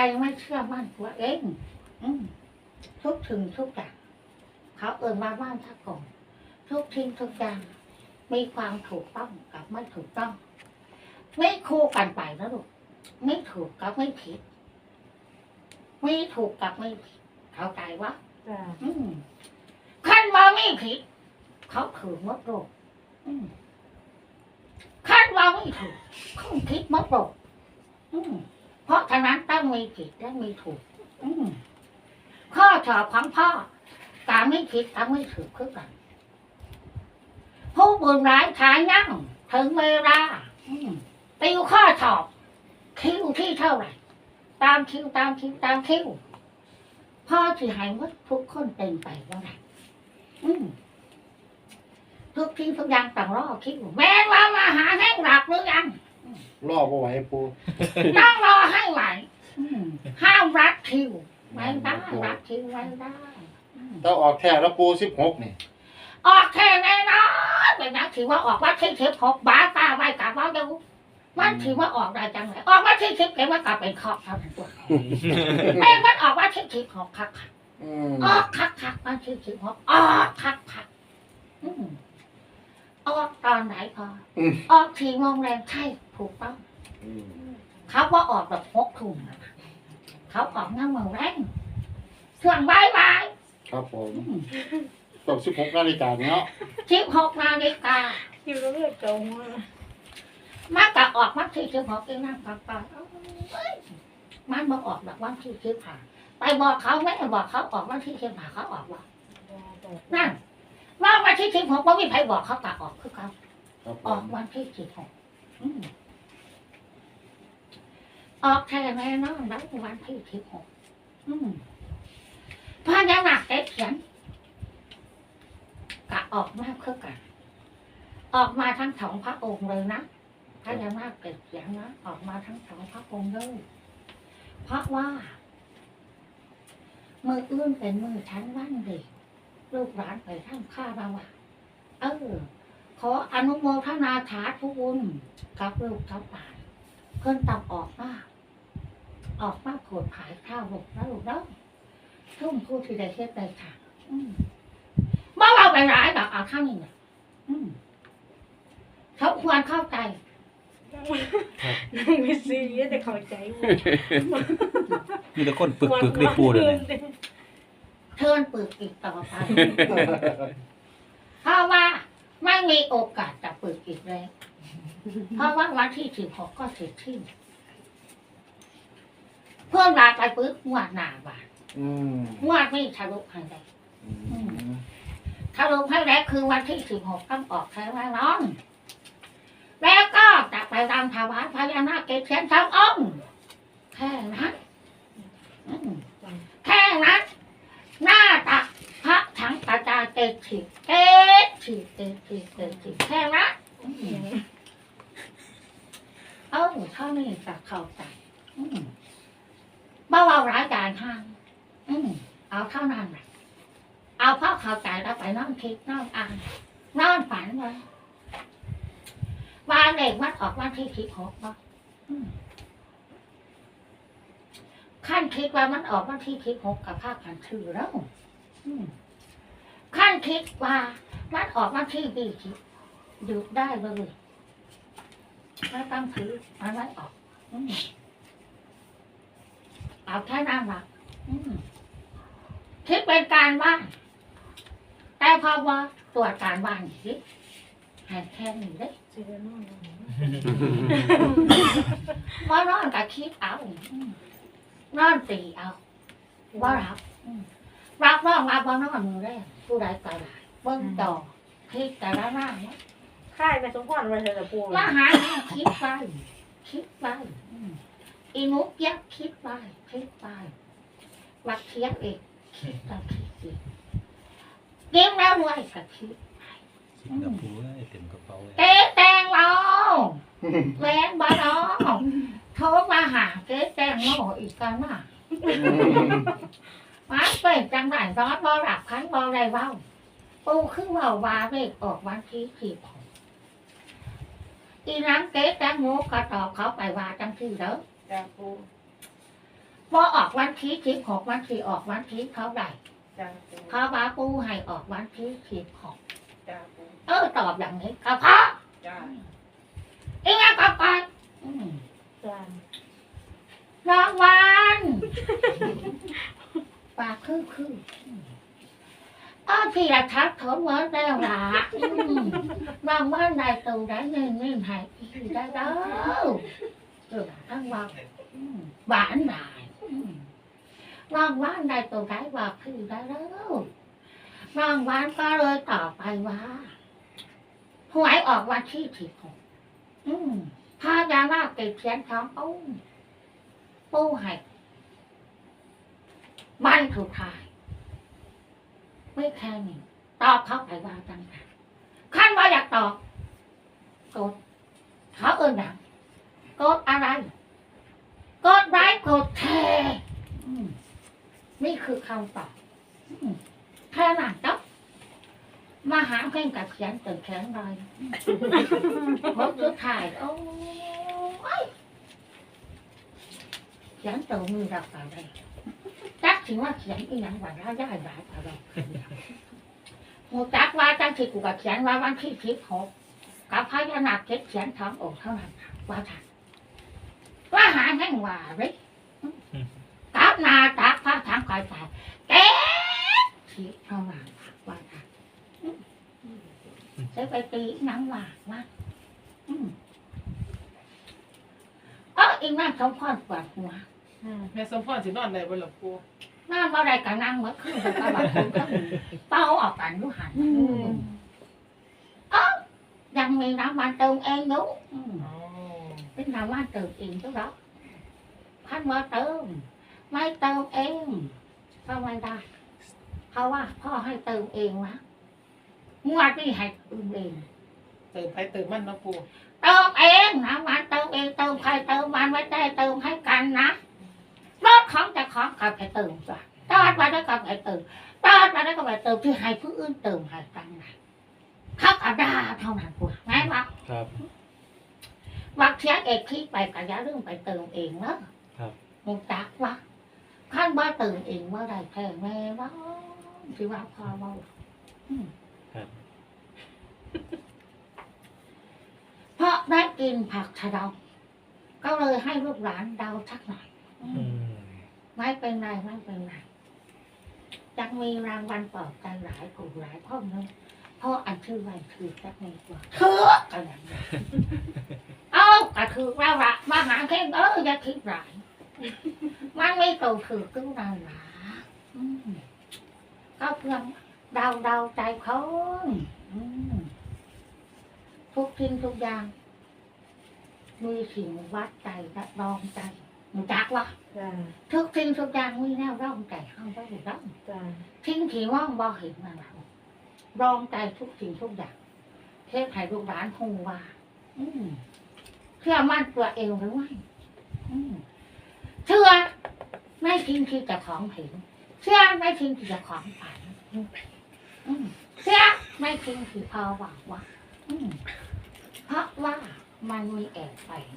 ใจไม่เชื่อมั่นตัวเองอืมทุกถึงทุกอย่างเขาเอินมาบ้านทักก่อนทุกทิ้งทุกอย่างมีความถูกต้องกับไม่ถูกต้อง ไม่คู่กันไปนะลูกไม่ถูกกับไม่ผิด ไม่ถูกกับไม่ผิดเข้าใจวะจ้ะอืมขั้นมาไม่ผิด เขาถือมดโรคอืมขั้นมาไม่ถูกเขาคิดมดโรคอืมเพราะฉะนั้นต้อ งมีผิดและมีถูก อืมข้อสอบของพ่อการไม่ผิดการไม่ถูกคือกันผู้บุญร้ายขายยั่งถึงเวลาอืมติวข้อสอบคิวที่เท่าไหร่ ตามคิวตามคิวตามคิวพ่อที่หายหมดทุกคนเป็นไปว่าไงอืมทุกทีทุกอย่างต่างรอคิดว่าแม่ว่ามาหาแห้งหลับหรือยังรอบ่ไหวปูต้องรอให้ไหวอืม ห้ามรัดคิวไม่ได้รัดคิวไม่ได้อืมถ้าออกแท้แล้วปูสิบหกนี่ออกแค่แน่นอนเป็นนักถือว่าออกว่าที่เทปหกบ้าตาไว้กับว่าดูมันถือว่าออกได้จังเลยออกว่าที่เทปเห็นว่ากลับเป็นขอบเท่านั้นตัวแม่มันออกว่าที่เทปหกคักคักอืมออกคักคักมันที่เทปหกออกคักคักอืมออกตอนไหนพออออกทีโมงแรงใช่ถูกต้องอืม เขาว่าออกแบบหกทุ่มนะเขาออกเงาโมงแรงช่วงบ่ายบ่ายครับผมอืมตกสิบหกนาฬิกาเนาะสิบหกนาฬิกาคิวก็เลือดเก่ามากมากะออกวันที่สิบหกเองนั่งฟังไปเอ้ยมันมาออกแบบวันที่สิบห้าไปบอกเขาไหมบอกเขาออกวันที่สิบห้าเขาออกว่านั่นว่าวันที่สิบหกว่ามีใครบอกเขากะออกคือเขาครับผออกมวันที่สิบหก ออกแค่แน่น้อนแล้ววันที่สิบหกอืมพญานาคเอ็ดเขียนกะออกมาคือกัน ออกมาทั้งสองพระองค์เลยนะพญานาคเกิดเสียงนะออกมาทั้งสองพระองค์เลยเพราะว่ามืออื่นเป็นมือชั้นวันเด็กลูกหลานไปทั้งข้าบาวะเออขออนุโมทนาถาทุบุญกับลูกกับหลานเพิ่นตับออกมาก ออกมาโผดผายข้าวหกแล้วลูกเนาะทุ่มผู้ที่ได้เฮ็ดได้ค่ะอืมบ่เราไปร้ายดอกเอาข้างนี้น่ะอืมเขาควรเข้าใจยังไม่ซีเรียสแต่เข้าใจหมดมีแต่คนปึกปึกๆได้ปูเลยนะเทินปึกอีกต่อไปเพราะว่าไม่มีโอกาสจะปึกอีกแล้วเพราะว่าวันที่สิบหกก็เสร็จสิ้น เพื่อนรายไปปึกงวดหนาบาทอืมงวดนี้ทะลุให้ได้อืมทะลุให้ได้คือวันที่สิบหกต้องออกแถวแน่นอนแล้วก็จะไปรำถวายพญานาคเกศเทียนสององค์แค่นั้นอืมแค่นั้นหน้าตักพระถังกระจายเกศถิเกศถิเกศถิเกศถิแค่นั้นอืมเอ้าเท่านี้จะเข้าใจอืม บ่เอาร้ายกายห้างอืมเอาเท่านั้นแหละเอาพ่อเขาใจแล้วไปนอนคิดนอนอ่านนอนฝันไว้วางเด็กวัดออกวันที่สิบหกเนาะอืมขั้นคิดว่ามันออกวันที่สิบหกกับภาคกันชื่อแล้วขั้นคิดว่ามันออกวันที่ยี่สิบหยุดได้เลยไม่ต้องถือมันไม่ออกอ เอาแค่นั้นละอืมคิดเป็นการบ้านแต่พอว่าตรวจการบ้านคิดให้แค่นี้เด้ซีเรียสมากว่านอนกับคิดเอาอืมนอนตีเอาว่ารับอืมรับรองรับว่านอนมือแรกผู้ใดก็ได้เบิ้งจอคิดแต่ละหน้าเนี่ยค่ายไปสมพรมาเถอะปูมาหาแม่คิดไปคิดไป อืมอีนุกยักษ์คิดไปคิดไปวัดเทียบเองคิดไปคิดอีกเลี้ยงแล้วรวยกับคิดสิงคโปร์เอ้ยเต็มกระเป๋าเลยเก๊แตงเราแหวนบาดองโทรมาหาเก๊แตงโมอีกกันน่ะมาเป็นจังไรร้อนบ่หลับคันบ่ไรเว้าปูขึ้นเบาบาเลขออกวันที่สิบหกอีน้ำเก๊แตงโมก็ตอบเขาไปว่าจังที่เด้อ จ้ะปูพอออกวันที่สิบหกวันที่ออกวันที่เท่าไหร่จ้าปูเพราะว่าปูให้ออกวันที่สิบหกจ้าปูเออตอบอย่างนี้ครับพ่อจ้าเอ็งอะกับไปอืมจ้ารางวัลปากคือคืออืมอ้าวพี่ละทักถอนเมื่อแล้วล่ะอืมรางวัลได้ตูได้เงินเงินให้พี่ได้แล้ว เออรางวัลอืมหวานหลายอืมรางวัลได้ตูได้บอกพี่ได้แล้วรางวัลก็เลยตอบไปว่าหวยออกวันที่สิบหกอืมพายานาคติดเขียนทองปูปูให้บ้านถูกทายไม่แค่นี้ตอบเขาไปว่าจังไงขั้นว่าอยากตอบกดเขาเอินดัง กดอะไร กดไลค์กดแชร์อืมนี่คือคำตอบอืมแค่นั้นจบมาหาเพ่งกับเขียนตื่นแข็งเลยพบสุดท้ายโอ้ยเขียนตัวมือเราอะไรจักถึงว่าเขียนอีหยังว่าเราได้หลายอะไรหมูจักว่าจังที่กูกับเขียนว่าวันที่สิบหกกับพญานาคเก็บเขียนทององค์เท่านั้นว่าทัน ว่าหาแห่งว่าเลยกับนาตักพระทางคอยตายเก๊สิเท่านั้นว่าทันใช้ไปตีหนังว่าว่าอืมเอออีนั่นสมพรปวดหัวแม่สมพรสินอนได้บ่ล่ะปูนั่นว่าอะไรกับนั่งเมื่อคืนแต่ก็แบบคุณก็เป้าออกกันดูหันเอ้ายังมีน้ำมันเติมเองอยู่อืมอ๋อ เป็นน้ำมันเติมเองทุกดอกพันมาเติม ไม่เติมเองก็ไม่ได้เพราะว่าพ่อให้เติมเองนะงวดนี้ให้เติมเอง เติมไปเติมมันเนาะปูเติมเองน้ำมันเติมเองเติมใครเติมมันไม่ได้เติมให้กันนะรถของจะของกับไปเติมจ้ะตอดมาได้กับไปเติมตอดมาได้กับไปเติมที่ให้ผู้อื่นเติมให้กันนะเขากระดาเท่านั้นกูไงวะครับ วักเชียเอกที่ไปกันยาเรื่องไปเติมเองเนอะครับมึงจักวะขั้นว่าเติมเองเมื่อไรแค่แม่ว่าที่ว่าพอเว่าอืมครับ เพราะได้กินผักชะเดาก็เลยให้ลูกหลานเดาสักหน่อยอืมไม่เป็นไรไม่เป็นไรจังมีรางวัลปลอบใจหลายกลุ่มหลายพ่อเนอะเพราะอันชื่อวันคือจักมีกว่าเถือกันอย่างนี้เอากระถือว่าละมาหาเข่งเอออย่าคิดหลายมันไม่โตถือตู้นานหนาอืมก็เพียงเดาเดาใจคนอืมทุกทิ้งทุกอย่างมีสิ่งวัดใจและลองใจมึงจักวะจ้าทุกสิ่งทุกอย่างมีแนวร่องใจเข้าไปอยู่ร่องจ้าทิ้งที่ว่องบ่เห็นนั่นแหละ รองใจทุกสิ่งทุกอย่าง เทพให้ลูกหลานคงว่าอืเชื่อมั่นตัวเองหรือไม่เชื่อไม่ทิ้งที่จะของเห็นเชื่อไม่ทิ้งที่จะของฝันเชื่อไม่ทิ้งที่พอหวังว่าเพราะว่ามันมีแอบแฝง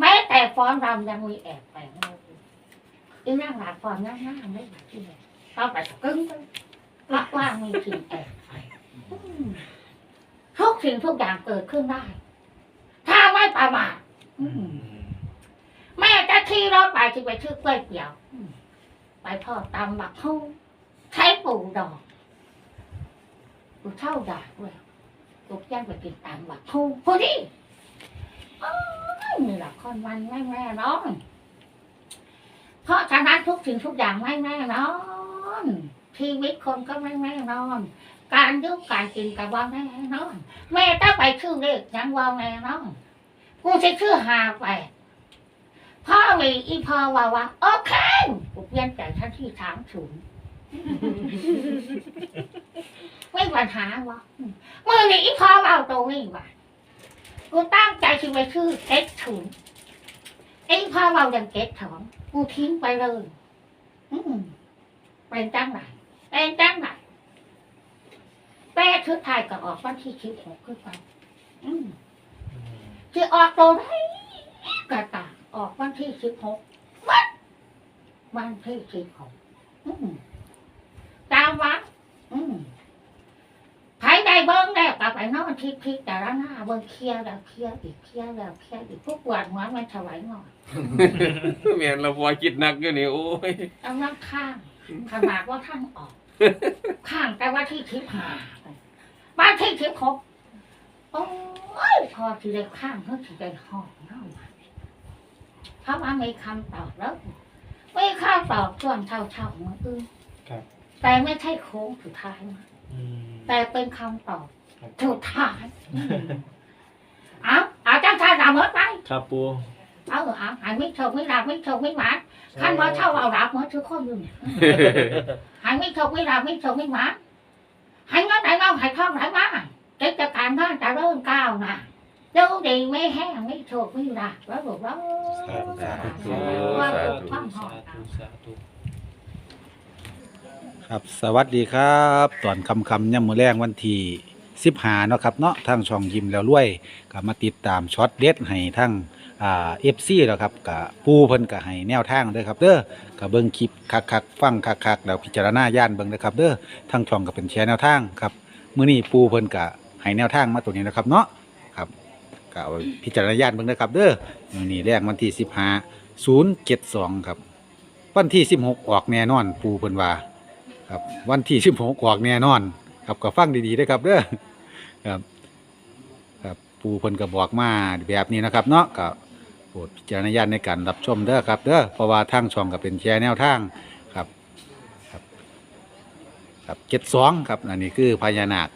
แม้แต่ฟ้อนรำยังมีแอบแฝงเลยอีนั่งหลับฟ้อนนั่งห้าไม่หลับที่ไหนเข้าไปกึ้งไป ราะว่ามีสิ่งแอบแฝงอืมทุกสิ่งทุกอย่างเกิดขึ้นได้ ถ้าไม่ประมาทอืมแม่จะขี่รถไปที่ไปชื่อกล้วยเปียวอืมไปทอดตำบักฮู้ใช้ปูดอกปูเท่าดาด้วยลูกย่างไปกินตามวัดทูพอดีโอ้ยนี่แหละคนวันไม่แน่นอนเพราะฉะนั้นทุกสิ่งทุกอย่างไม่แน่นอน ชีวิตคนก็ไม่แน่นอน การยุ่งการกินกับว่าแน่นอน แม่ถ้าไปชื่อเลขยังว่าแน่นอนกูจะชื่อหาไปพ่อมีอีพ่อว่าว่าโอเคกูเปลี่ยนใจทันที่สามศูนย์ไม่มีปัญหาวะมื่อนี้พ่อเอาตรงนี้ว่ะกูตั้งใจชิไปชื่อเก็ตถุนไอ้พ่อเราอย่างเก็ตถอนกูทิ้งไปเลย อืมเป็นจังไหน เป็นจังไหนแต่ชุดไทยก็ออกวันที่สิบหกขึ้นไปอืมจะออกตัวได้กระตางออกวันที่สิบหกวัดวันที่สิบหกอืมตามวัดอืมไผได้เบิ้งแล้วกลับไปนอนทิพทิพแต่ละหน้าเบิ้งเคลียร์แล้วเคลียร์อีกเคลียร์แล้วเคลียร์อีกพวกปวดหัวมันถวายหน่อยแม่นเราพอคิดหนักอยู่นี่โอ้ยเอาน้ำข้างขนาดว่าท่านออก ข้างแต่ว่าที่ทิพหาบ้านที่ทิพหกโอ้ยพอทีได้ข้างเพื่อทีได้ห้องเนาะเพราะว่ามีคำตอบแล้ว ไม่ข้าตอบช่วงเช่าเช่าๆมืออื่นครับแต่ไม่ใช่โค้งสุดท้ายนะแต่เป็นคำตอบสุดท้ายอืมเอาเอาจังชาดาเมื่อไปครับปูเอาเอาหายไม่โชคไม่รับไม่โชคไม่หวานขันว่าเช่าเอารับเมื่อทุกคนอยู่เนี่ย หายไม่โชคไม่รับไม่โชคไม่หวานหายเงินไหนมาหายทองไหนมากิจการบ้านจะเริ่มก้าวหนะดูดีไม่แห้งไม่โชคไม่รับแล้วบอกว่าสาธุสาธุว่าสาถูกธุความหอมสาธุครับสวัสดีครับตอนคำคำๆย่ำมือแรงวันที่สิบหาเนาะครับเนาะทางช่องยิมแล้วรวยก็มาติดตามช็อตเด็ดให้ทั้ง อ่าเอฟซีแล้วครับกับปูเพิ่นก็ให้แนวทางเด้อครับเด้อก็เบิ่งคลิปคักๆฟังคักๆแล้วพิจารณาย่านเบิ่งเด้อครับเด้อทางช่องก็เป็นแชร์แนวทางครับมื้อนี้ปูเพิ่นก็ให้แนวทางมาตัวนี้นะครับเนาะครับก็เอาไว้พิจารณาย่านเบิ่งเด้อครับเด้อมื้อนี้แรกวันที่15 072ครับ วันที่ 16 ออกแน่นอน ปูเพิ่นว่าครับวันที่สิบหกออกแน่นอน ครับก็ฟังดีๆด้วยครับเด้อครับ ครับปูเพิ่นก็บอกมาแบบนี้นะครับ เนาะก็ โปรดพิจารณญาณในการรับชมเด้อครับเด้อเพราะว่าทางช่องก็เป็นแชร์แนวทางครับครับครับเจ็ดสองครับอันนี้คือพญานาค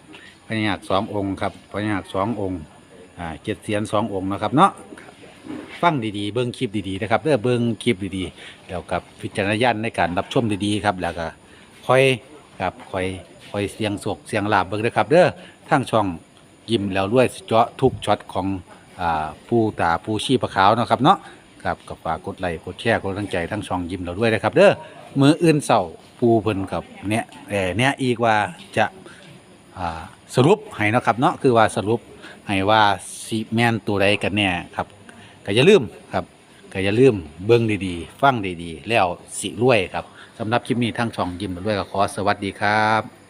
พญานาคสององค์ครับพญานาคสององค์อ่าเจ็ดเสียนสององค์นะครับเนาะฟังดีๆเบิ้งคลิปดีๆนะครับเด้อเบิ้งคลิปดีๆแล้วกับพิจารณญาณในการรับชมดีๆครับแล้วก็คอยครับคอยคอยเสียงสกเสียงลาบเบิ่งเด้อครับเด้อทางช่องยิ้มแล้วรวยเจาะทุกช็อตของ อ่าผู้ตาผู้ชีพขาวเนาะครับเนาะครับก็ฝากกดไลค์กดแชร์กดกำลังใจทั้งช่องยิ้มแล้วรวยนะครับ เด้อมืออื่นเศร้าปูเพิ่นกับเนี่ยเอ่เนี่ยอีกว่าจะอ่าสรุปให้เนาะครับเนาะคือว่าสรุปให้ว่าสิแมนตัวใดกันแน่ครับก็อย่าลืมครับก็อย่าลืมเบิ่งดีๆ ฟังดีๆ แล้วสิรวยครับสำหรับคลิปนี้ทั้งช่องยิ้มเราด้วยก็ขอสวัสดีครับ